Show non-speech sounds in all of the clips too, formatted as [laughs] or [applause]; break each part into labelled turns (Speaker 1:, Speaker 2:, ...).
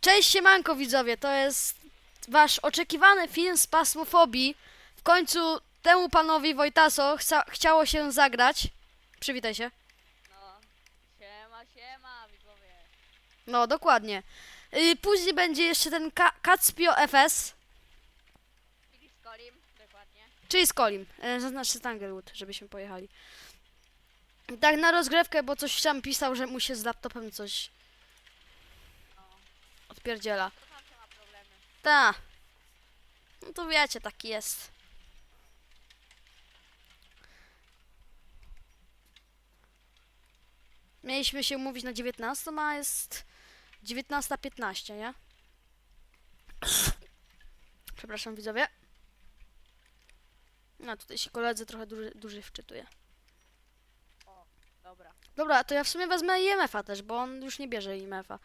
Speaker 1: Cześć siemanko widzowie, to jest wasz oczekiwany film z pasmofobii. W końcu temu panowi Wojtaso chca, chciało się zagrać. Przywitaj się.
Speaker 2: No, siema, siema, widzowie.
Speaker 1: No, dokładnie. Y, później będzie jeszcze ten Ka Kacpio FS,
Speaker 2: Filip z Kolim, dokładnie.
Speaker 1: czyli z Kolim. Zaznaczę Tanglewood, żebyśmy pojechali. Tak na rozgrywkę, bo coś tam pisał, że mu się z laptopem coś odpierdziela. Ta. No to wiecie, taki jest. Mieliśmy się umówić na 19, a jest 19.15, nie? Przepraszam widzowie. No tutaj się koledzy trochę dłużej, dłużej wczytuje.
Speaker 2: O, dobra.
Speaker 1: Dobra, to ja w sumie wezmę IMF-a też, bo on już nie bierze IMF-a.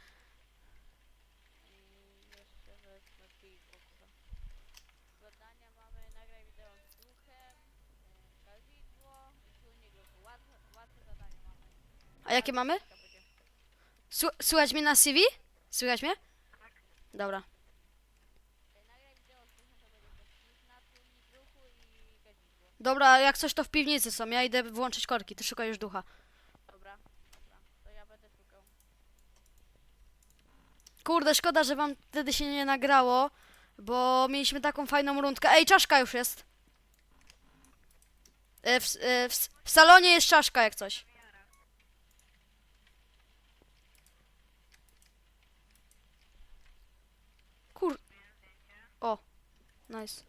Speaker 2: I jeszcze wezmę Pillboxa. Zadania mamy, nagraj wideo z duchem, e, kazidło, usunie grupy. Łatwe, łatwe zadania mamy.
Speaker 1: A jakie mamy? Słu- Słychać mnie na CV? Słychać mnie? Dobra. Dobra, jak coś to w piwnicy są, ja idę włączyć korki, ty szukaj już ducha.
Speaker 2: Dobra, dobra. To ja będę szukał.
Speaker 1: Kurde, szkoda, że wam wtedy się nie nagrało, bo mieliśmy taką fajną rundkę. Ej, czaszka już jest. E, W, e, w, w salonie jest czaszka jak coś. Kur... O, nice.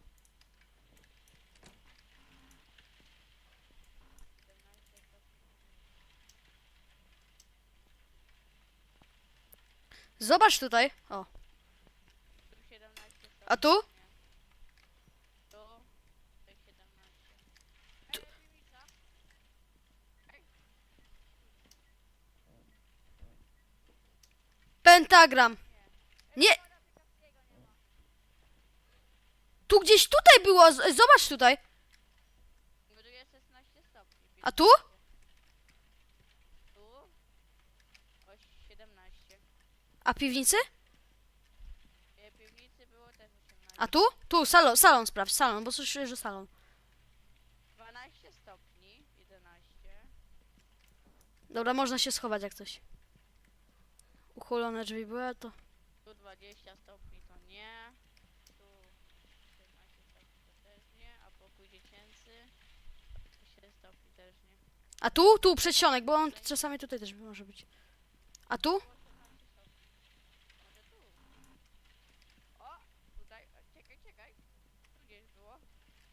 Speaker 1: Zobacz tutaj. O,
Speaker 2: Tu 17 stopni.
Speaker 1: a tu?
Speaker 2: Tu, 17.
Speaker 1: Tu-
Speaker 2: Ej, Mimica. Ej,
Speaker 1: Pentagram. Nie. Tu gdzieś tutaj było, z- zobacz tutaj.
Speaker 2: bo tu jest 16 stopni.
Speaker 1: A tu?
Speaker 2: Tu? O 17.
Speaker 1: A piwnicy?
Speaker 2: W piwnicy było też 18.
Speaker 1: A tu? Tu, salon, salon sprawdź, salon, bo słyszę, że salon.
Speaker 2: 12 stopni, 11.
Speaker 1: Dobra, można się schować jak coś. Uchylone drzwi były, to...
Speaker 2: Tu 20 stopni to nie. Tu 17 stopni to też nie. A pokój dziecięcy 7 stopni też nie.
Speaker 1: A tu? Tu, przedsionek, bo on czasami tutaj też może być. A tu?
Speaker 2: Było 14 stopni. Może tu. O, tutaj. O, czekaj, czekaj. Tu gdzieś było.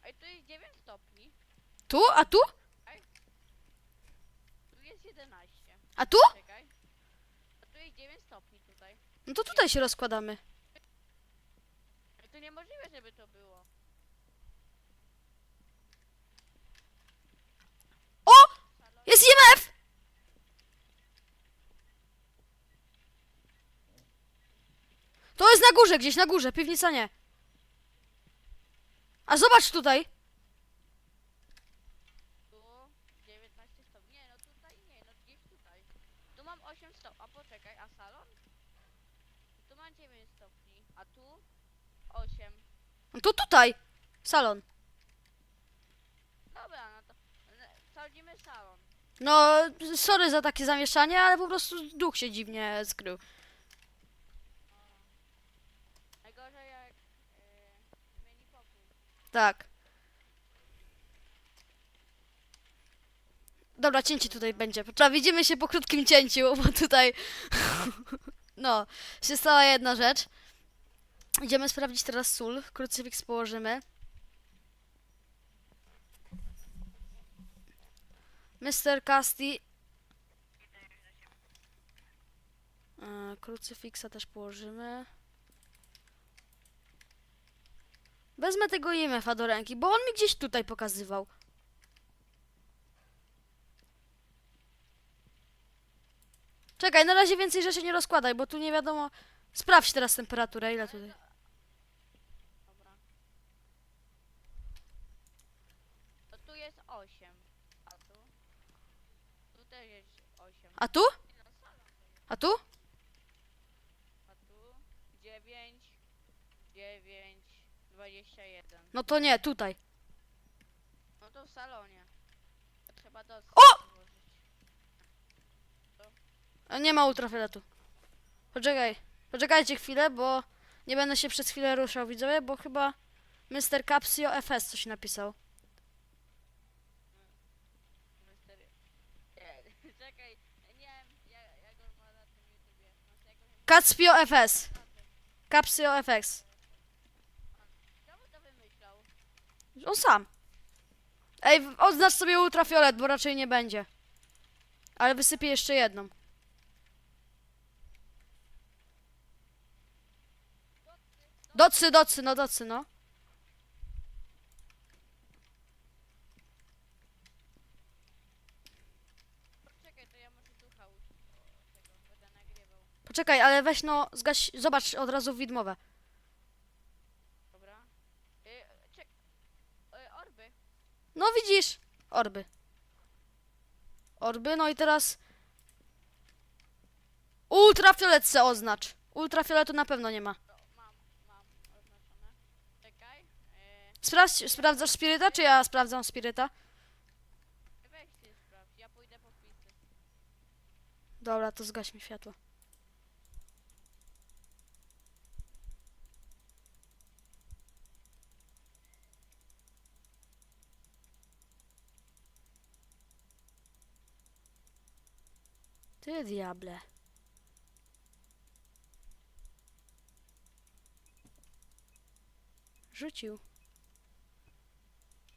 Speaker 2: Ej, tu jest 9 stopni.
Speaker 1: Tu? A tu?
Speaker 2: Tu jest 11.
Speaker 1: A tu?
Speaker 2: A tu jest 9 stopni tutaj.
Speaker 1: No to tutaj się rozkładamy.
Speaker 2: To niemożliwe, żeby to było.
Speaker 1: O! Jest IMF! To jest na górze, gdzieś na górze, piwnica nie. A zobacz tutaj.
Speaker 2: Tu 19 stopni. Nie, no tutaj nie, no gdzieś tutaj. Tu mam 8 stopni. A poczekaj, a salon? Tu mam 9 stopni. A tu 8.
Speaker 1: No to tutaj. Salon.
Speaker 2: Dobra, no to no, sprawdzimy salon.
Speaker 1: No, sorry za takie zamieszanie, ale po prostu duch się dziwnie skrył. Tak. Dobra, cięcie tutaj będzie. Dobra, widzimy się po krótkim cięciu, [laughs] bo tutaj... [laughs] no, się stała jedna rzecz. Idziemy sprawdzić teraz sól. Krucyfiks położymy. Mr. Casti. E, Krucyfiksa też położymy. Wezmę tego IMF-a do ręki, bo on mi gdzieś tutaj pokazywał. Czekaj, na razie więcej rzeczy nie rozkładaj, bo tu nie wiadomo. Sprawdź teraz temperaturę, ile tutaj.
Speaker 2: Dobra. To tu jest 8. A tu? Tu też jest 8.
Speaker 1: A tu? A tu?
Speaker 2: A tu? 9, 9, 21.
Speaker 1: No to nie, tutaj.
Speaker 2: No to w salonie. To trzeba do
Speaker 1: O! A Nie ma ultrafioletu. Poczekaj. Poczekajcie chwilę, bo nie będę się przez chwilę ruszał, widzowie, bo chyba Mr. Capsio FS coś napisał.
Speaker 2: Mister... Nie, [laughs] Czekaj, nie wiem, ma na tym YouTubie. Masz jakąś
Speaker 1: Capsio FS. Capsio FX. On sam. Ej, oznacz sobie ultrafiolet, bo raczej nie będzie. Ale wysypię jeszcze jedną. Docy, docy, no docy, no. Poczekaj, ale weź no, zgaś, zobacz od razu widmowe.
Speaker 2: Dobra. Y, czek... Y, orby.
Speaker 1: No widzisz, orby. Orby, no i teraz ultrafiolet se oznacz. Ultrafioletu na pewno nie ma.
Speaker 2: No. Y,
Speaker 1: Sprawdź, sprawdzasz spiryta, czy ja sprawdzam spiryta?
Speaker 2: weź ty sprawdź, ja pójdę po wpisy.
Speaker 1: Dobra, to zgaś mi światło. Ty diable. Rzucił.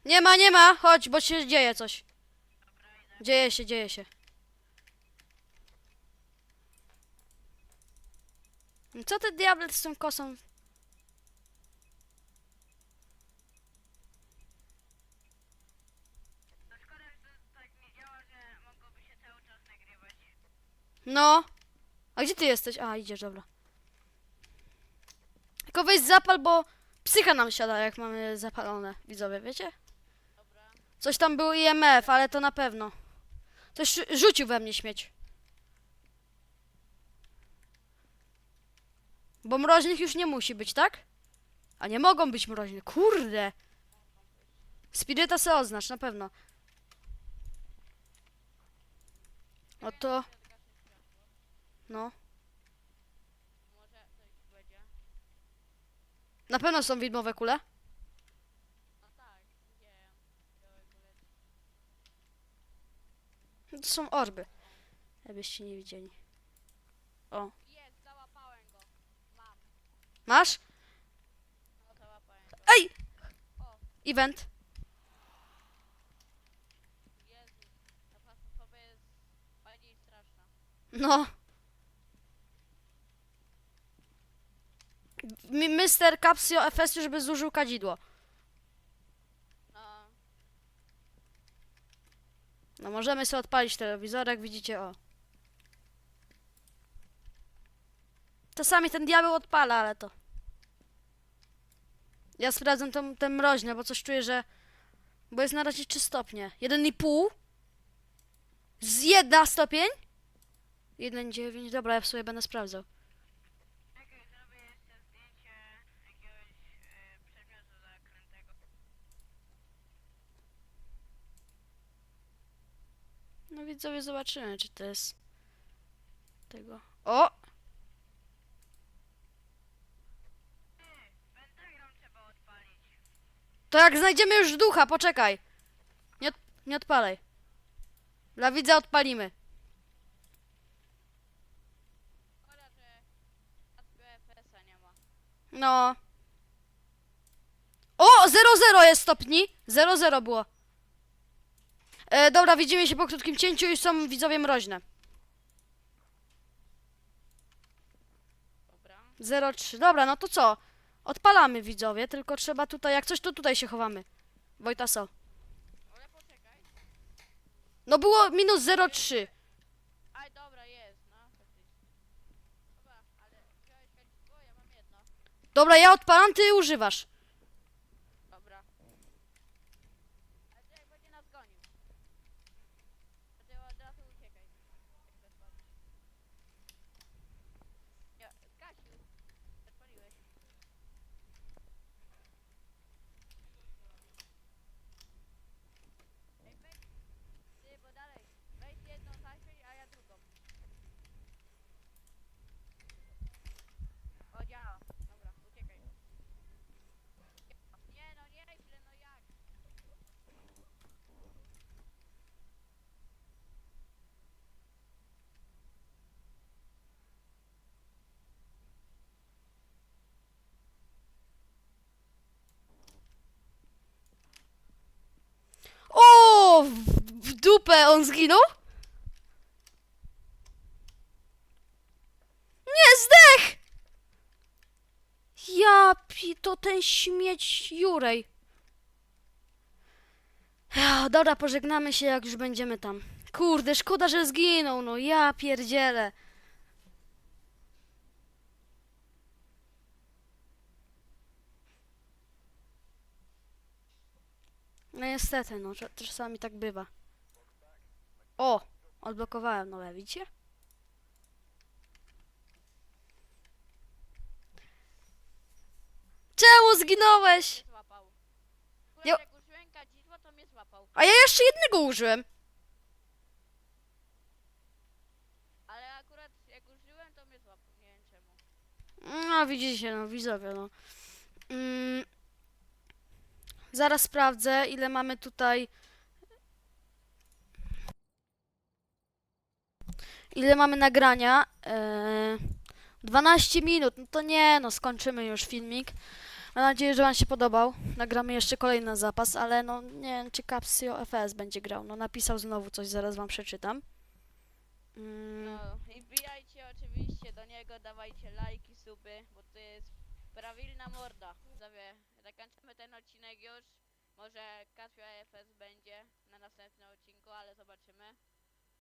Speaker 1: Nie ma, nie ma! Chodź, bo się dzieje coś. Dzieje się, dzieje się. Co ty diablet z tą kosą?
Speaker 2: To szkoda, że to tak nie działa, że mogłoby się cały czas nagrywać.
Speaker 1: No. A gdzie ty jesteś? A, idziesz, dobra. Tylko weź zapal, bo psycha nam siada, jak mamy zapalone. Widzowie, wiecie?
Speaker 2: Dobra.
Speaker 1: Coś tam był IMF, ale to na pewno. Coś rzu- rzucił we mnie śmieć. Bo mroźnych już nie musi być, tak? A nie mogą być mroźne. Kurde. Spiryta se oznacz, na pewno. O to... No.
Speaker 2: Może coś będzie.
Speaker 1: Na pewno są widmowe kule.
Speaker 2: No tak, widziałem. Białego leci.
Speaker 1: To są orby. Jakbyście nie widzieli.
Speaker 2: Jest, załapałem go. Mam.
Speaker 1: Masz?
Speaker 2: No, załapałem go.
Speaker 1: Ej!
Speaker 2: O,
Speaker 1: Event.
Speaker 2: Jezus. Ta fasmofoba jest bardziej straszna.
Speaker 1: No. Mr. Capsio FS już by zużył kadzidło.
Speaker 2: No,
Speaker 1: No możemy sobie odpalić telewizorek, widzicie, o. Czasami ten diabeł odpala, ale to... Ja sprawdzam tą, te mroźne, bo coś czuję, że... Bo jest na razie 3 stopnie. 1,5? Z 1 stopień? 1,9. Dobra, ja w sobie będę sprawdzał.
Speaker 2: Czekaj, zrobię jeszcze zdjęcie jakiegoś e, przedmiotu zakrętego.
Speaker 1: No widzowie, zobaczymy, czy to jest tego. O! To jak znajdziemy już ducha, poczekaj. Nie, od, nie odpalaj. Dla widza odpalimy. No. O! 0-0 jest stopni. 0-0 było. E, dobra, widzimy się po krótkim cięciu i są widzowie mroźne.
Speaker 2: Dobra.
Speaker 1: 0-3. Dobra, no to co? Odpalamy widzowie, tylko trzeba tutaj, jak coś to tutaj się chowamy. Wojtaso.
Speaker 2: Ale poczekaj.
Speaker 1: No było minus 0,3.
Speaker 2: Aj, dobra, jest, no, faktycznie. Dobra, ale wziąłeś? Ja mam jedno.
Speaker 1: Dobra, ja odpalam, ty używasz.
Speaker 2: Dobra. Ale to jak będzie nas gonił. To ty od razu uciekaj. Jak to spadnie. Ja, zgasił. Odpaliłeś.
Speaker 1: Dupę, on zginął? Nie, zdech! Ja pi, to ten śmieć Jurej. Dobra, pożegnamy się, jak już będziemy tam. Kurde, szkoda, że zginął, no ja pierdzielę. No niestety, no, cza- czasami tak bywa. O! Odblokowałem nowe, widzicie? Czemu zginąłeś?
Speaker 2: Złapał. Akurat
Speaker 1: Jo-
Speaker 2: jak użyłem kadzidła, to mnie złapał.
Speaker 1: A ja jeszcze jednego użyłem.
Speaker 2: Ale akurat jak użyłem, to mnie złapał. Nie wiem czemu.
Speaker 1: No, widzicie, no, widzowie, no. Mm. Zaraz sprawdzę, ile mamy tutaj. Ile mamy nagrania? Eee, 12 minut. No to nie, no, skończymy już filmik. Mam nadzieję, że Wam się podobał. Nagramy jeszcze kolejny zapas, ale no, nie wiem, czy Capsio FS będzie grał. No, napisał znowu coś, zaraz Wam przeczytam. Mm.
Speaker 2: No i wbijajcie oczywiście do niego, dawajcie lajki, suby, bo to jest prawilna morda. Widzowie, zakończymy ten odcinek już. Może Casio AFS będzie na następnym odcinku, ale zobaczymy.